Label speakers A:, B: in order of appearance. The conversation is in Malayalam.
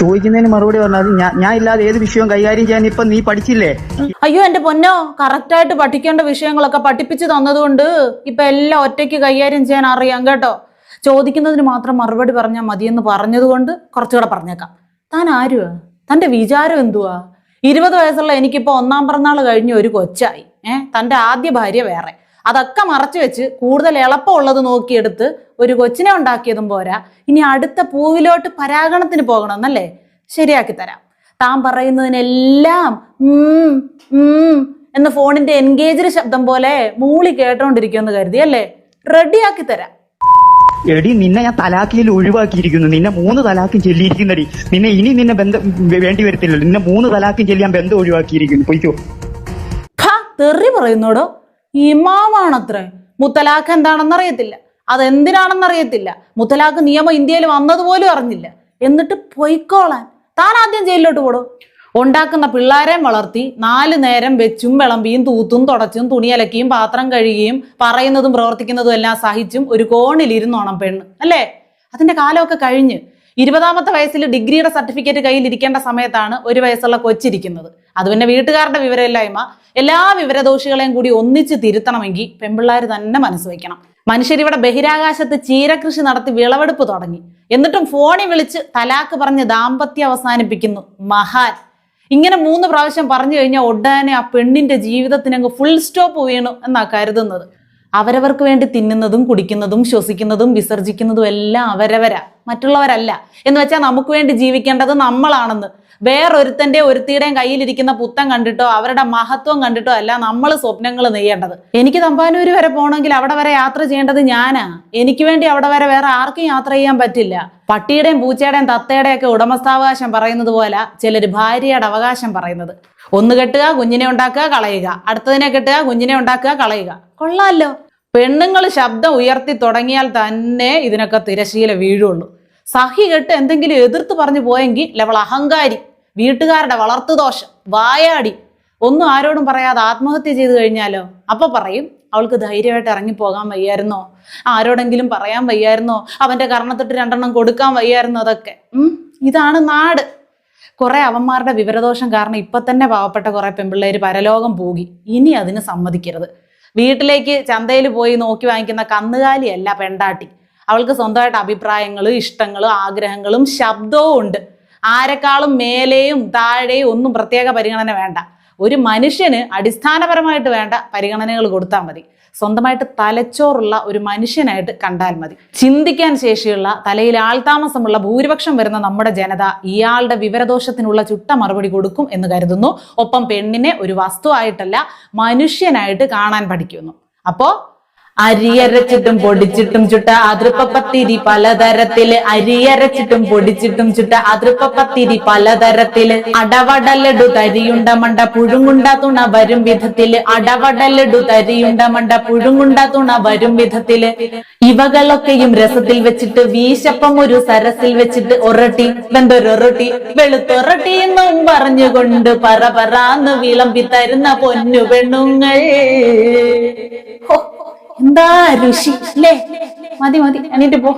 A: ചോദിക്കുന്നതിന് മറുപടി പറഞ്ഞത് ഞാൻ ഇല്ലാതെ ഏത് വിഷയവും കൈകാര്യം ചെയ്യാൻ ഇപ്പൊ നീ പഠിച്ചില്ലേ?
B: അയ്യോ എന്റെ പൊന്നോ കറക്റ്റായിട്ട് പഠിക്കേണ്ട വിഷയങ്ങളൊക്കെ പഠിപ്പിച്ചു തന്നതുകൊണ്ട് ഇപ്പൊ എല്ലാം ഒറ്റയ്ക്ക് കൈകാര്യം ചെയ്യാൻ അറിയാം കേട്ടോ. ചോദിക്കുന്നതിന് മാത്രം മറുപടി പറഞ്ഞാൽ മതിയെന്ന് പറഞ്ഞതുകൊണ്ട് കുറച്ചുകൂടെ പറഞ്ഞേക്കാം. താൻ ആരുവാ? തന്റെ വിചാരം എന്തുവാ? ഇരുപത് വയസ്സുള്ള എനിക്കിപ്പോ ഒന്നാം പിറന്നാൾ കഴിഞ്ഞ് ഒരു കൊച്ചായി. ഏഹ് തന്റെ ആദ്യ ഭാര്യ വേറെ. അതൊക്കെ മറച്ചു വെച്ച് കൂടുതൽ എളുപ്പമുള്ളത് നോക്കിയെടുത്ത് ഒരു കൊച്ചിനെ ഉണ്ടാക്കിയതും പോരാ. ഇനി അടുത്ത പൂവിലോട്ട് പരാഗണത്തിന് പോകണമെന്നല്ലേ? ശരിയാക്കി തരാം. താൻ പറയുന്നതിനെല്ലാം എന്ന ഫോണിന്റെ എൻഗേജ് ശബ്ദം പോലെ മൂളി കേട്ടോണ്ടിരിക്കുമെന്ന് കരുതി അല്ലേ? റെഡിയാക്കി തരാം.
A: എടി നിന്നെ ഞാൻ തലാക്കിയിൽ ഒഴിവാക്കിയിരിക്കുന്നു. നിന്നെ മൂന്ന് തലാക്കും ചെല്ലിയിരിക്കുന്നടി. നിന്നെ ഇനി നിന്നെ ബന്ധം വേണ്ടി വരത്തില്ലല്ലോ. നിന്നെ മൂന്ന് തലാക്കും ചെല്ലിയാൻ ബന്ധം ഒഴിവാക്കിയിരിക്കുന്നു. പോയിക്കോ
B: തെറി പറയുന്നോടോ? ഇമാമാണത്രേ. മുത്തലാഖ് എന്താണെന്ന് അറിയത്തില്ല അതെന്തിനാണെന്ന് അറിയത്തില്ല മുത്തലാഖ് നിയമം ഇന്ത്യയിൽ വന്നതുപോലും അറിഞ്ഞില്ല. എന്നിട്ട് പൊയ്ക്കോളാൻ. താൻ ആദ്യം ജയിലിലോട്ട് പോടും. ഉണ്ടാക്കുന്ന പിള്ളേരെ വളർത്തി നാല് നേരം വെച്ചും വിളമ്പിയും തൂത്തും തുടച്ചും തുണിയലക്കിയും പാത്രം കഴുകിയും പറയുന്നതും പ്രവർത്തിക്കുന്നതും എല്ലാം സഹിച്ചും ഒരു കോണിലിരുന്നോണം പെണ്ണ്. അല്ലേ? അതിന്റെ കാലമൊക്കെ കഴിഞ്ഞ്. ഇരുപതാമത്തെ വയസ്സിൽ ഡിഗ്രിയുടെ സർട്ടിഫിക്കറ്റ് കയ്യിൽ ഇരിക്കേണ്ട സമയത്താണ് ഒരു വയസ്സുള്ള കൊച്ചിരിക്കുന്നത്. അത് പിന്നെ വീട്ടുകാരുടെ വിവരമില്ലായ്മ. എല്ലാ വിവരദോഷികളെയും കൂടി ഒന്നിച്ച് തിരുത്തണമെങ്കിൽ പെമ്പിള്ളാർ തന്നെ മനസ്സ് വയ്ക്കണം മനുഷ്യരിവിടെ ബഹിരാകാശത്ത് ചീരകൃഷി നടത്തി വിളവെടുപ്പ് തുടങ്ങി. എന്നിട്ടും ഫോണിൽ വിളിച്ച് തലാക്ക് പറഞ്ഞ് ദാമ്പത്യം അവസാനിപ്പിക്കുന്നു മഹാൻ. ഇങ്ങനെ മൂന്ന് പ്രാവശ്യം പറഞ്ഞു കഴിഞ്ഞാൽ ഉടനെ ആ പെണ്ണിന്റെ ജീവിതത്തിനങ്ങ് ഫുൾ സ്റ്റോപ്പ് വീണു എന്നാ കരുതുന്നത്. അവരവർക്ക് വേണ്ടി തിന്നുന്നതും കുടിക്കുന്നതും ശ്വസിക്കുന്നതും വിസർജിക്കുന്നതും എല്ലാം അവരവരാ. മറ്റുള്ളവരല്ല. എന്ന് വെച്ചാൽ നമുക്ക് വേണ്ടി ജീവിക്കേണ്ടത് നമ്മളാണെന്ന്. വേറൊരുത്തന്റെ ഒരുത്തിയുടെയും കയ്യിലിരിക്കുന്ന പുത്തം കണ്ടിട്ടോ അവരുടെ മഹത്വം കണ്ടിട്ടോ അല്ല നമ്മൾ സ്വപ്നങ്ങൾ നെയ്യേണ്ടത്. എനിക്ക് തമ്പാനൂര് വരെ പോകണമെങ്കിൽ അവിടെ വരെ യാത്ര ചെയ്യേണ്ടത് ഞാനാ. എനിക്ക് വേണ്ടി അവിടെ വരെ വേറെ ആർക്കും യാത്ര ചെയ്യാൻ പറ്റില്ല. പട്ടിയുടെയും പൂച്ചയുടെയും തത്തയുടെയും ഒക്കെ ഉടമസ്ഥാവകാശം പറയുന്നത് പോലെ ചിലര് ഭാര്യയുടെ അവകാശം പറയുന്നത്. ഒന്ന് കെട്ടുക കുഞ്ഞിനെ ഉണ്ടാക്കുക കളയുക. അടുത്തതിനെ കെട്ടുക കുഞ്ഞിനെ ഉണ്ടാക്കുക കളയുക. കൊള്ളാമല്ലോ പെണ്ണുങ്ങൾ ശബ്ദം ഉയർത്തി തുടങ്ങിയാൽ തന്നെ ഇതിനൊക്കെ തിരശീല വീഴുള്ളൂ. സഹി കെട്ട് എന്തെങ്കിലും എതിർത്ത് പറഞ്ഞു പോയെങ്കിൽ ലെവൾ അഹങ്കാരി വീട്ടുകാരുടെ വളർത്തുദോഷം വായാടി. ഒന്നും ആരോടും പറയാതെ ആത്മഹത്യ ചെയ്തു കഴിഞ്ഞാലോ? അപ്പൊ പറയും അവൾക്ക് ധൈര്യമായിട്ട് ഇറങ്ങിപ്പോകാൻ വയ്യായിരുന്നോ? ആരോടെങ്കിലും പറയാൻ വയ്യായിരുന്നോ? അവന്റെ കർണത്തിട്ട് രണ്ടെണ്ണം കൊടുക്കാൻ വയ്യായിരുന്നോ അതൊക്കെ? ഇതാണ് നാട്. കുറെ അവന്മാരുടെ വിവരദോഷം കാരണം ഇപ്പൊ തന്നെ പാവപ്പെട്ട കുറെ പെൺപിള്ളേര് പരലോകം പോകി. ഇനി അതിന് സമ്മതിക്കരുത്. വീട്ടിലേക്ക് ചന്തയിൽ പോയി നോക്കി വാങ്ങിക്കുന്ന കന്നുകാലിയല്ല പെണ്ടാട്ടി അവൾക്ക് സ്വന്തമായിട്ട് അഭിപ്രായങ്ങളും ഇഷ്ടങ്ങളും ആഗ്രഹങ്ങളും ശബ്ദവും ഉണ്ട്. ആരെക്കാളും മേലെയും താഴെയും ഒന്നും പ്രത്യേക പരിഗണന വേണ്ട. ഒരു മനുഷ്യന് അടിസ്ഥാനപരമായിട്ട് വേണ്ട പരിഗണനകൾ കൊടുത്താൽ മതി. സ്വന്തമായിട്ട് തലച്ചോറുള്ള ഒരു മനുഷ്യനായിട്ട് കണ്ടാൽ മതി. ചിന്തിക്കാൻ ശേഷിയുള്ള തലയിൽ ആൾതാമസമുള്ള ഭൂരിപക്ഷം വരുന്ന നമ്മുടെ ജനത ഇയാളുടെ വിവരദോഷത്തിനുള്ള ചുട്ട മറുപടി കൊടുക്കും എന്ന് കരുതുന്നു. ഒപ്പം പെണ്ണിനെ ഒരു വസ്തുവായിട്ടല്ല മനുഷ്യനായിട്ട് കാണാൻ പഠിക്കുന്നു. അപ്പോ അരിയരച്ചിട്ടും പൊടിച്ചിട്ടും ചുട്ട അതൃപ്പത്തിരി പലതരത്തിൽ. അരിയരച്ചിട്ടും പൊടിച്ചിട്ടും ചുട്ട അതൃപ്പത്തിരി പലതരത്തിൽ. അടവടലടു തരിയുണ്ട മണ്ട പുഴുങ്ങുണ്ട തുണ വരും വിധത്തിൽ. അടവടലടു തരിയുണ്ട മണ്ട പുഴുങ്ങുണ്ട തുണ വരും വിധത്തിൽ. ഇവകളൊക്കെയും രസത്തിൽ വെച്ചിട്ട് വീശപ്പം ഒരു സരസിൽ വെച്ചിട്ട് ഒറട്ടി വെന്തൊരൊറട്ടി വെളുത്തൊറട്ടി എന്നും പറഞ്ഞുകൊണ്ട് പറ പറാന്ന് വിളമ്പി തരുന്ന പൊന്നു പെണ്ണുങ്ങൾ. എന്താ ഋഷി അല്ലേ മതി മതി. എന്നിട്ട് പോ.